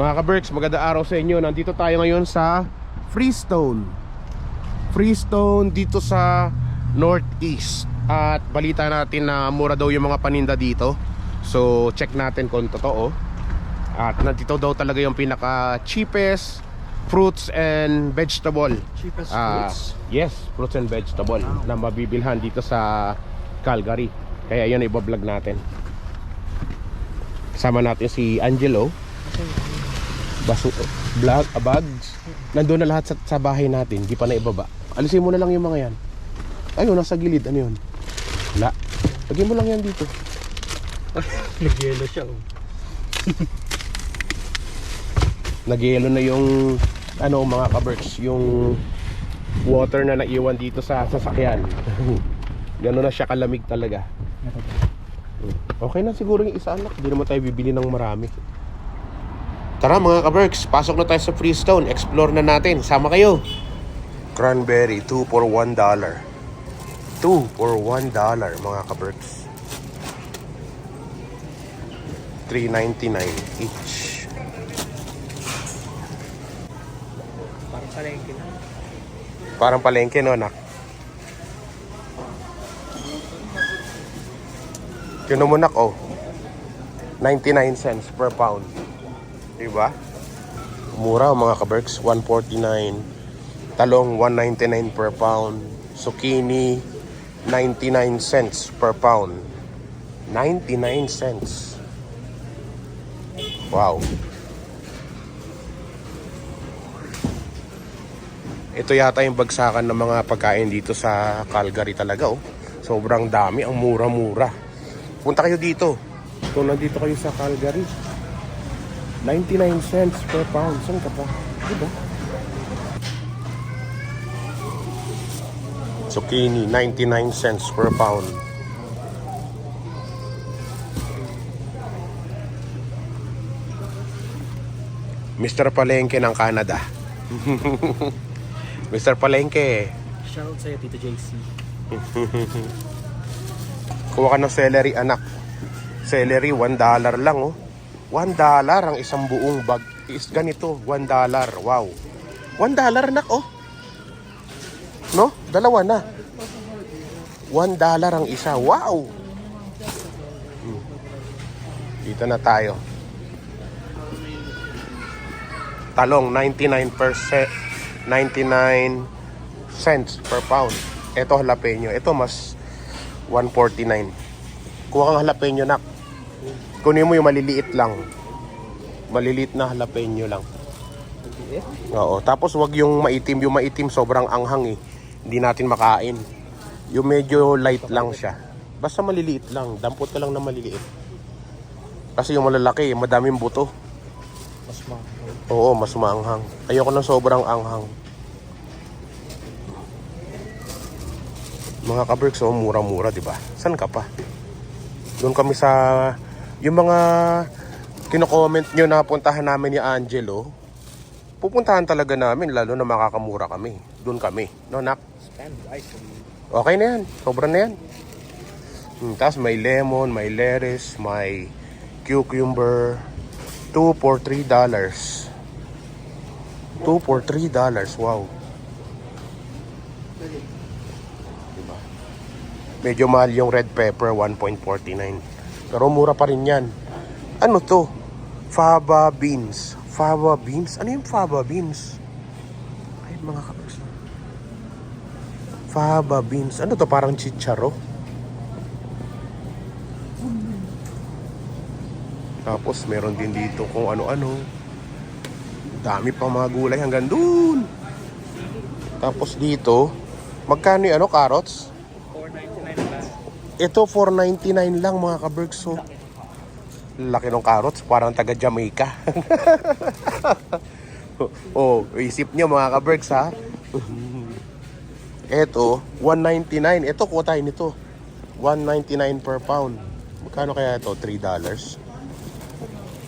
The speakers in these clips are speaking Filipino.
Mga ka-Berks, maganda araw sa inyo. Nandito tayo ngayon sa Freestone. Freestone dito sa Northeast. At balita natin na mura daw yung mga paninda dito. So, check natin kung totoo. At nandito daw talaga yung pinaka cheapest fruits and vegetable. Cheapest Ah, fruits? yes, fruits and vegetable na mabibilhan dito sa Calgary. Kaya yun ibablog natin. Kasama natin si Angelo. Baso, ah, bags. Nandun na lahat sa, sa bahay natin. Di pa na ibaba. Alisin mo na lang yung mga yan. Ayun, nasa gilid. Ano yun? Wala. Lagyan mo lang yan dito. Nag-yellow siya oh. Nagyelo na yung ano mga kaberks, yung water na naiwan dito sa sasakyan. Gano'n na siya kalamig talaga. Okay na siguro yung isa anak. Hindi naman tayo bibili ng marami. Tara mga kaberks, pasok na tayo sa Freestone. Explore na natin. Sama kayo. Cranberry, 2 for 1 dollar. 2 for 1 dollar mga kaberks. 3.99 each. Parang palengke na. Parang palengke no, anak. Yun mo nak, oh. 99 cents per pound. Diba? Mura mga kaberks. 149. Talong, 199 per pound. Zucchini, 99 cents per pound. 99 cents. Wow. Ito yata yung bagsakan ng mga pagkain dito sa Calgary talaga oh. Sobrang dami, ang mura-mura. Punta kayo dito. Kung nandito kayo sa Calgary. 99 cents per pound. Saan ka pa? Diba? Zucchini, 99 cents per pound. Mr. Palengke ng Canada. Mr. Palengke, Shoutout sa'yo, Tito JC. kuha ka ng celery anak. Celery, 1 dollar lang oh. 1 dollar ang isang buong bag. Is ganito, 1 dollar. Wow. 1 dollar anak oh. No? Dalawa na. 1 dollar ang isa. Wow. Hmm. Dito na tayo. Talong 99 99 cents per pound. Ito jalapeno. Ito mas 149. Kuha kang jalapeno nak. Kunin mo yung maliliit lang. Maliliit na jalapeno lang. Oo, tapos wag yung maitim, yung maitim sobrang anghang eh. Hindi natin makain. Yung medyo light lang siya. Basta maliliit lang, dampot ka lang na maliliit. Kasi yung malalaki, madaming buto. Mas mahal. Oo, mas maanghang. Ayoko ng sobrang anghang. Mga kaberks, oh, mura-mura, di ba? San ka pa? Doon kami sa... Yung mga kino-comment nyo na puntahan namin ni Angelo, pupuntahan talaga namin, lalo na makakamura kami. Doon kami. No, nak? Okay na yan. Sobra na yan. Hmm, Tapos may lemon, may lettuce, may cucumber. 2 for 3 dollars. 2 for 3 dollars. Wow. Diba? Medyo mahal yung red pepper, 1.49. Pero mura pa rin yan. Ano to? Faba beans. Faba beans? Ano yung faba beans? Ay, mga kapatid. Faba beans. Ano to? Parang chicharo? Tapos meron din dito kung ano-ano. Dami pa mga gulay hanggang dun. Tapos dito, magkano yung ano, carrots? 4.99 ba? Ito 4.99 lang mga kabergso. Laki ng carrots, parang taga Jamaica. oh, isip niyo mga kabergs ha. Ito, 199. Ito, kuha tayo nito. 199 per pound. Magkano kaya ito? 3 dollars.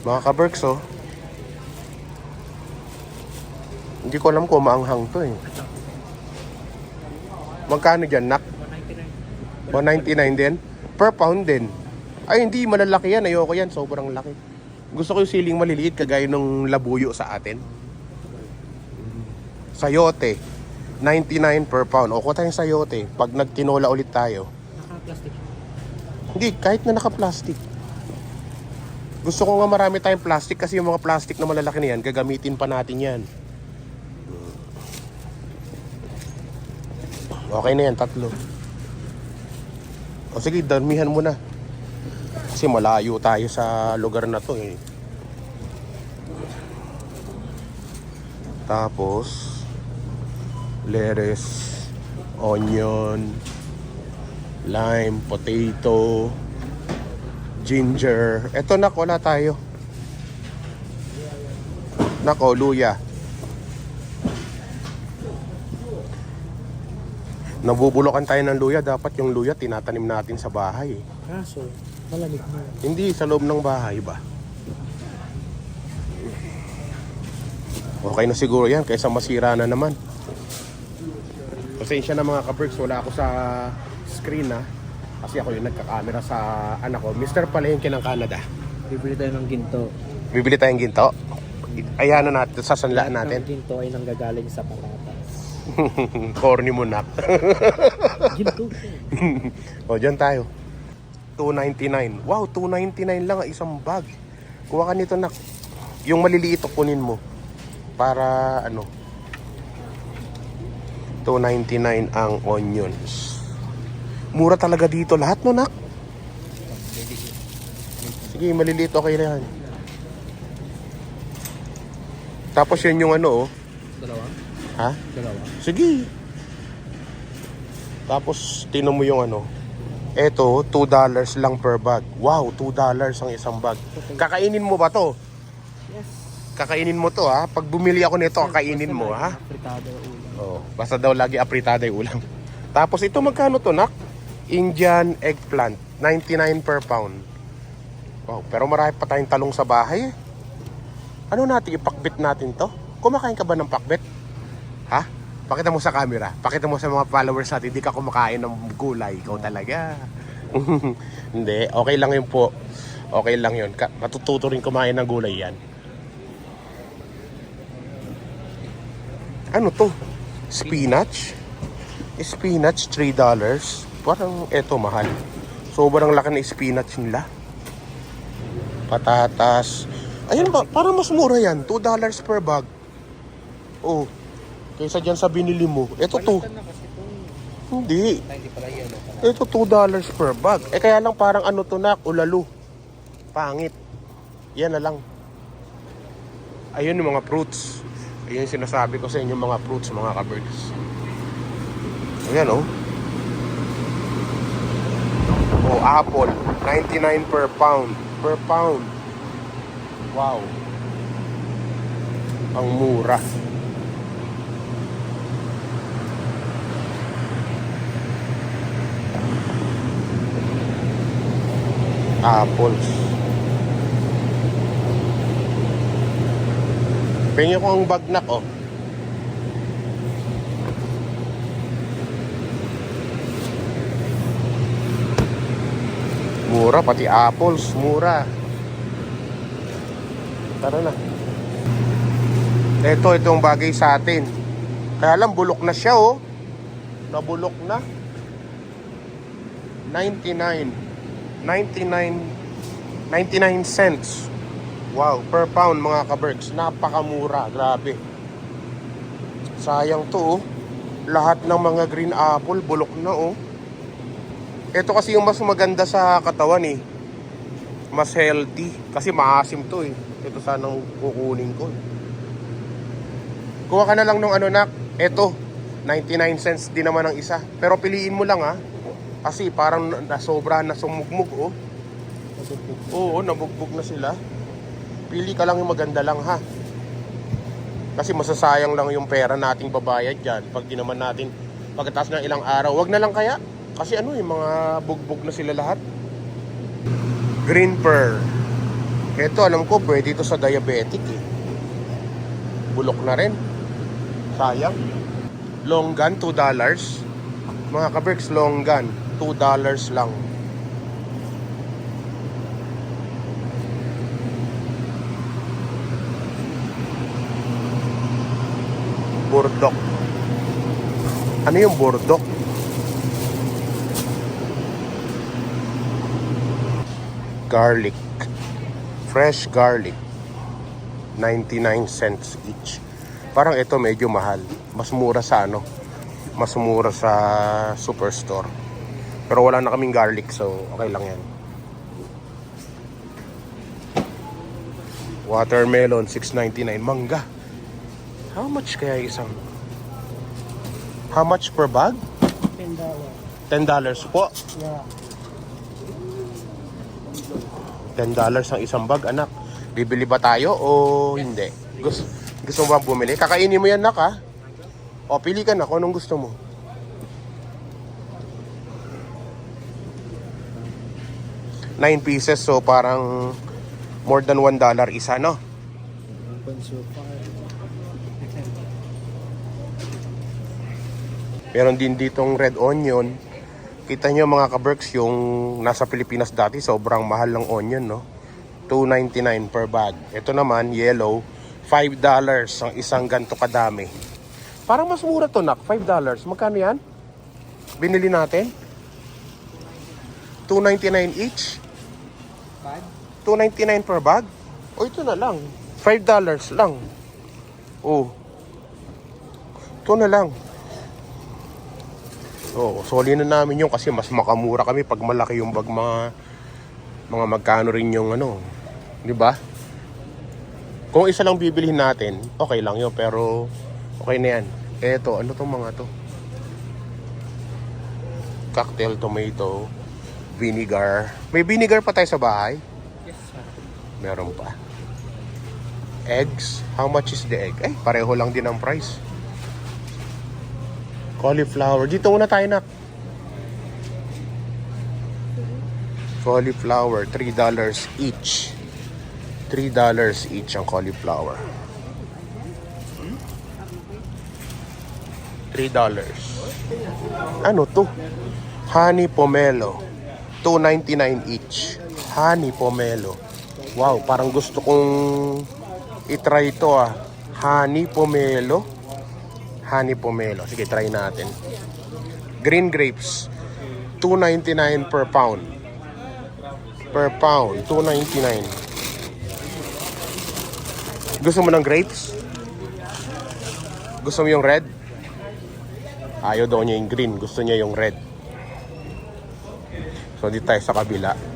Mga kabergs oh. Hindi ko alam kung maanghang to eh. Magkano dyan, nak? 199. 199 din? Per pound din. Ay, hindi. Malalaki yan. Ayoko yan. Sobrang laki. Gusto ko yung siling maliliit kagaya ng labuyo sa atin. Sayote, 99 per pound. O kuha tayong sayote. Pag nagtinola ulit tayo. Naka-plastic. Hindi, kahit na naka-plastic. Gusto ko nga marami tayong plastic kasi yung mga plastic na malalaki na yan, gagamitin pa natin yan. Okay na yan, tatlo. O sige, damihan mo na. Kasi malayo tayo sa lugar na to eh. Tapos, lettuce, onion, lime, potato, ginger. Eto nak, wala tayo. Nako, luya. Nabubulokan tayo ng luya. Dapat yung luya tinatanim natin sa bahay. Kaso, malamig na. Hindi sa loob ng bahay ba? Okay na siguro yan kaysa masira na naman. Pasensya na mga kaberks, wala ako sa screen ha. Kasi ako yung nagkakamera sa anak ko. Mr. Palengke ng Canada. Bibili tayo ng ginto. Bibili tayong ginto. Ayan na natin, sasanlaan natin. ng ginto ay nanggagaling sa patatas. Corny mo nak. o, dyan tayo. 299. Wow, 299 lang ang isang bag. Kuha ka nito nak. Yung maliliit kunin mo. Para ano. 299 ang onions. Mura talaga dito lahat no nak. Sige, maliliit okay na yan. Tapos yun yung ano oh. Dalawa? Ha? Dalawa? Sige. Tapos, tinan mo yung ano. Eto, $2 lang per bag. Wow, $2 ang isang bag. Kakainin mo ba to? Yes. Kakainin mo to ha? Pag bumili ako nito, kakainin mo ha? Fritada ulam. Oo. Basta daw lagi apritada yung ulam. Tapos ito magkano to, nak? Indian eggplant. 99 per pound. Wow, pero marami pa tayong talong sa bahay eh. Ano natin, ipakbit natin to? Kumakain ka ba ng pakbit? Ha? Pakita mo sa camera. Pakita mo sa mga followers natin, hindi ka kumakain ng gulay. Ikaw talaga. hindi, okay lang yun po. Okay lang yun. Matututo rin kumain ng gulay yan. Ano to? Spinach? Spinach, $3. Parang eto mahal. Sobrang laki ng spinach nila. Patatas. Ayun ba, parang mas mura yan. $2 per bag. Oh. Kaysa dyan sa binili mo. Ito to. Balikan na kasi itong... Hindi. Ay, hindi pala yellow pala. Ito $2 per bag. Eh kaya lang parang ano to nak, ulalo. Pangit. Yan na lang. Ayun yung mga fruits. Ayun yung sinasabi ko sa inyo mga fruits, mga kabirds. Ayan oh. Oh, apple. 99 per pound. Per pound. Wow. Ang mura. Apples. Pengen ko ang bagnak oh. Mura pati apples, mura. Tara na. Ito, itong bagay sa atin. Kaya lang bulok na siya oh. Nabulok na. 99. 99 99 cents. Wow, per pound mga kabergs. Napakamura, grabe. Sayang to oh. Lahat ng mga green apple bulok na oh. Ito kasi yung mas maganda sa katawan eh. Mas healthy kasi maasim to eh. Ito sanang kukunin ko. Kuha ka na lang nung ano nak. Ito, 99 cents din naman ang isa. Pero piliin mo lang ah. Kasi parang nasobra na sumugmug oh. Nasubukan. Oo, nabugbog na sila. Pili ka lang yung maganda lang ha. Kasi masasayang lang yung pera nating babayad dyan pag di naman natin pagkatapos ng ilang araw. Wag na lang kaya. Kasi ano yung mga bugbog na sila lahat. Green pearl. Ito alam ko pwede ito sa diabetic eh. Bulok na rin. Sayang. Longgan, $2. Mga kaberks, longgan, 2 dollars lang. Burdok. Ano yung burdok? Garlic. Fresh garlic. 99 cents each. Parang ito medyo mahal. Mas mura sa ano? Mas mura sa superstore. Pero wala na kaming garlic so okay lang yan. Watermelon 6.99 mangga. How much kaya isang? How much per bag? $10. $10 po. Yeah. $10 ang isang bag, anak. Bibili ba tayo o hindi? Gusto, gusto mo ba bumili? Kakainin mo yan, nak, ha? O, pili ka na kung anong gusto mo. Nine pieces, so parang more than one dollar isa, no? Meron din ditong red onion. Kita nyo mga kaberks, yung nasa Pilipinas dati, sobrang mahal ng onion, no? 2.99 per bag. Ito naman, yellow, $5 ang isang ganto kadami. Parang mas mura to, nak. $5. Magkano yan? Binili natin? 2.99 each? Bag? 2.99 per bag? O ito na lang. $5 lang. Oh. Ito na lang. Oh, soli na namin yung kasi mas makamura kami pag malaki yung bag mga mga magkano rin yung ano, 'di ba? Kung isa lang bibilihin natin, okay lang yun pero okay na yan. Eto, ano tong mga to? Cocktail tomato, vinegar. May vinegar pa tayo sa bahay? Yes, sir. Meron pa. Eggs. How much is the egg? Eh, pareho lang din ang price. Cauliflower. Dito muna tayo na. Cauliflower. $3 each. $3 each ang cauliflower. $3. Ano to? Honey pomelo. $2.99 each. Honey pomelo. Wow, parang gusto kong itry ito ah. Honey pomelo. Honey pomelo. Sige, try natin. Green grapes. 2.99 per pound. Per pound, 2.99. Gusto mo ng grapes? Gusto mo yung red? Ayaw daw niya yung green. Gusto niya yung red. So, di tayo sa kabila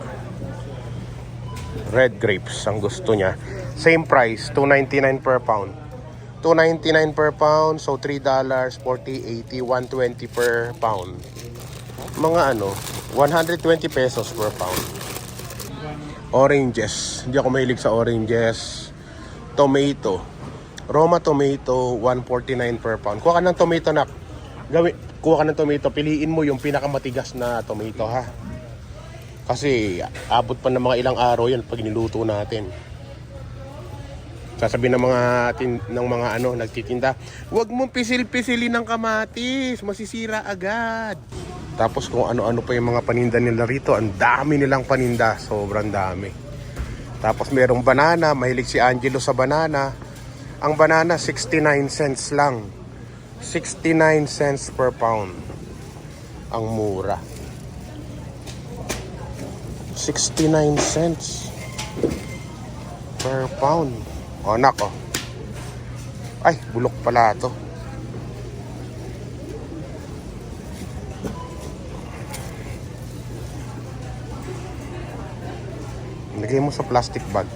red grapes ang gusto niya. Same price, 2.99 per pound. 2.99 per pound, so $3, 40, 80, 120 per pound. Mga ano, 120 pesos per pound. Oranges, hindi ako mahilig sa oranges. Tomato. Roma tomato, 149 per pound. Kuha ka ng tomato nak. Gawi, kuha ka ng tomato, piliin mo yung pinakamatigas na tomato ha. Kasi abot pa ng mga ilang araw yan pag niluto natin. Sasabihin ng mga tin, ng mga ano nagtitinda, "Huwag mong pisil-pisilin ng kamatis, masisira agad." Tapos kung ano-ano pa yung mga paninda nila rito, ang dami nilang paninda, sobrang dami. Tapos merong banana, mahilig si Angelo sa banana. Ang banana 69 cents lang. 69 cents per pound. Ang mura. 69 cents per pound. O, nako. Ay, bulok pala to. Lagay mo sa plastic bag.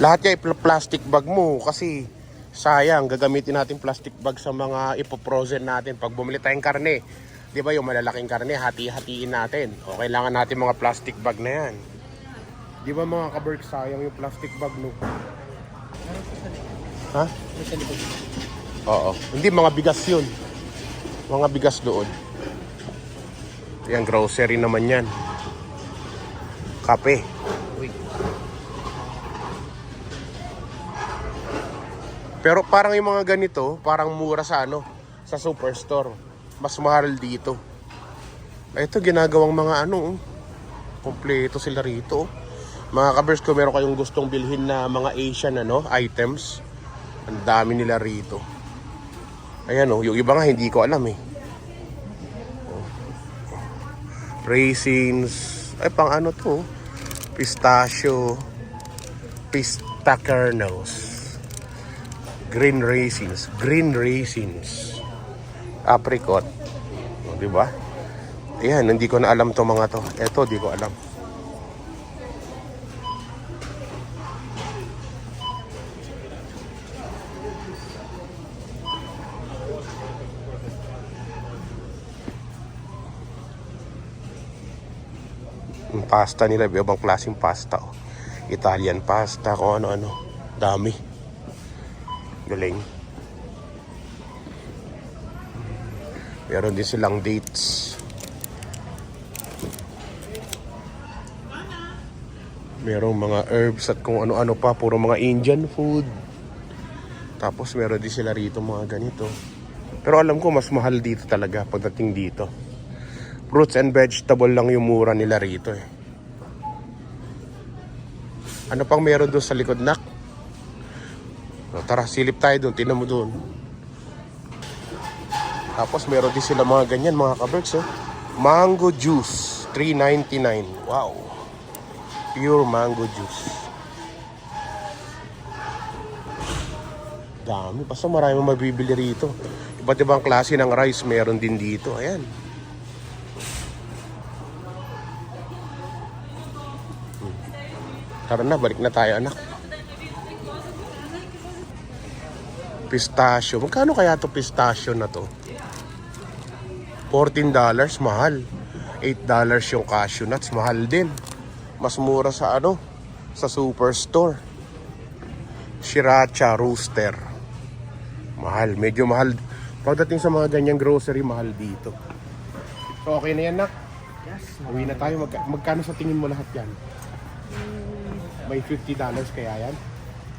Lahat yan plastic bag mo kasi sayang gagamitin natin plastic bag sa mga ipoprozen natin pag bumili tayong karne. 'Di ba yung malalaking karne, hati-hatiin natin. O kailangan natin mga plastic bag na 'yan. 'Di ba mga kaberg sayang yung plastic bag no? Ha? Oo. Hindi mga bigas 'yun. Mga bigas doon. Yan grocery naman 'yan. Kape. Pero parang yung mga ganito, parang mura sa ano, sa superstore. Mas mahal dito. Ito ginagawang mga ano, oh. kompleto sila rito. oh. Mga kabers ko, meron kayong gustong bilhin na mga Asian ano, items. Ang dami nila rito. Ayan oh, yung iba nga hindi ko alam eh. Raisins. Ay, pang ano to? Pistachio. Pistacarnos. Green raisins. Green raisins. Apricot. O, di ba? Ayan, hindi ko na alam to mga to. Eto, di ko alam. Yung pasta nila, ibang klaseng pasta. Oh. Italian pasta, kung ano-ano. Dami. Galing. Meron din silang dates. Merong mga herbs at kung ano-ano pa. Puro mga Indian food. Tapos meron din sila rito mga ganito. Pero alam ko mas mahal dito talaga pagdating dito. Fruits and vegetable lang yung mura nila rito eh. Ano pang meron doon sa likod nak? Tara, silip tayo doon. Tinan mo doon. Tapos meron din sila mga ganyan, mga kaberks. Oh. Mango juice, 3.99. Wow. Pure mango juice. Dami. Basta marami mabibili rito. Iba't ibang klase ng rice meron din dito. Ayan. Hmm. Tara na, balik na tayo anak. Pistachio. Magkano kaya to pistachio na to? $14 mahal. $8 yung cashew nuts, mahal din. Mas mura sa ano? Sa superstore. Sriracha Rooster. Mahal, medyo mahal. Pagdating sa mga ganyang grocery, mahal dito. So okay na yan, nak? Yes. Uwi na tayo. Magka- magkano sa tingin mo lahat yan? May $50 kaya yan?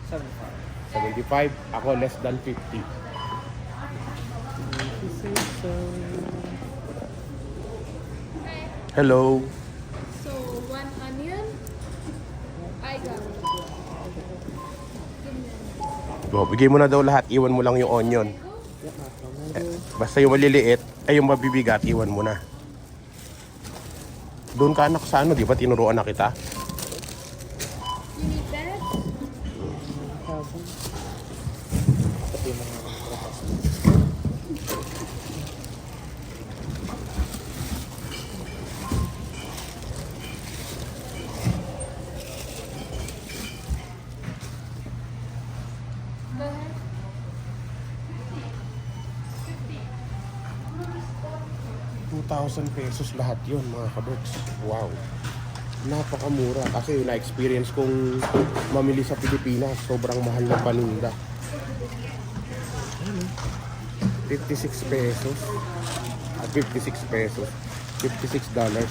75. 75. Ako less than 50. Hello. So one onion. I got. Bo, bigay mo na daw lahat. Iwan mo lang yung onion. Eh, basta yung maliliit, ay yung mabibigat, iwan mo na. Doon ka anak sa ano, di ba? Tinuruan na kita. You need that? Pati yung mga prutas. Go ahead. 2,000 pesos lahat yun, mga kaberks. Wow. Napakamura. Kasi na-experience kong mamili sa Pilipinas. Sobrang mahal ng paninda. Ano? 56 pesos. At 56 pesos. 56 dollars.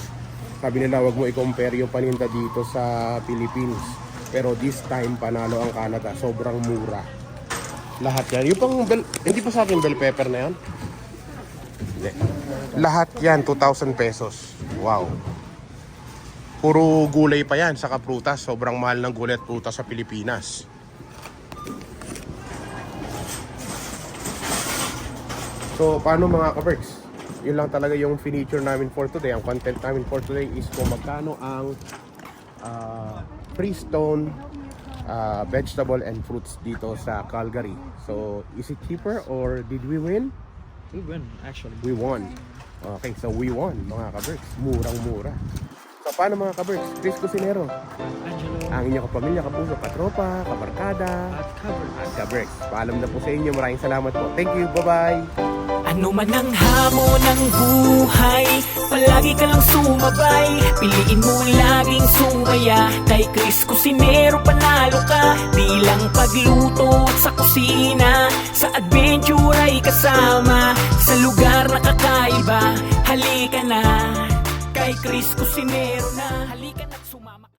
Sabi nila, wag mo i-compare yung paninda dito sa Philippines. Pero this time, panalo ang Canada. Sobrang mura. Lahat yan. Yung pang bell, hindi pa sa akin bell pepper na yan? Hindi. Lahat yan, 2,000 pesos. Wow. Puro gulay pa yan, saka prutas. Sobrang mahal ng gulay at prutas sa Pilipinas. So, paano mga kaberks? Yun lang talaga yung feature namin for today. Ang content namin for today is kung magkano ang uh, Freestone uh, vegetable and fruits dito sa Calgary. So, is it cheaper or did we win? We win, actually. We won. Okay, so we won mga kaberks. Murang-mura. So paano mga kaberks? Chris Cusinero. Angelo Ang inyong kapamilya, kapuso, katropa, kabarkada, at covered. at kaberks. Paalam na po sa inyo. Maraming salamat po. Thank you. Bye-bye. Ano man ang hamon ng buhay Palagi ka lang sumabay Piliin mo laging sumaya Kay Chris Cusinero panalo ka Di lang pagluto at sa kusina Sa adventure ay kasama. Sa lugar na kakaiba Halika na. Kay Chris Cusinero na Halika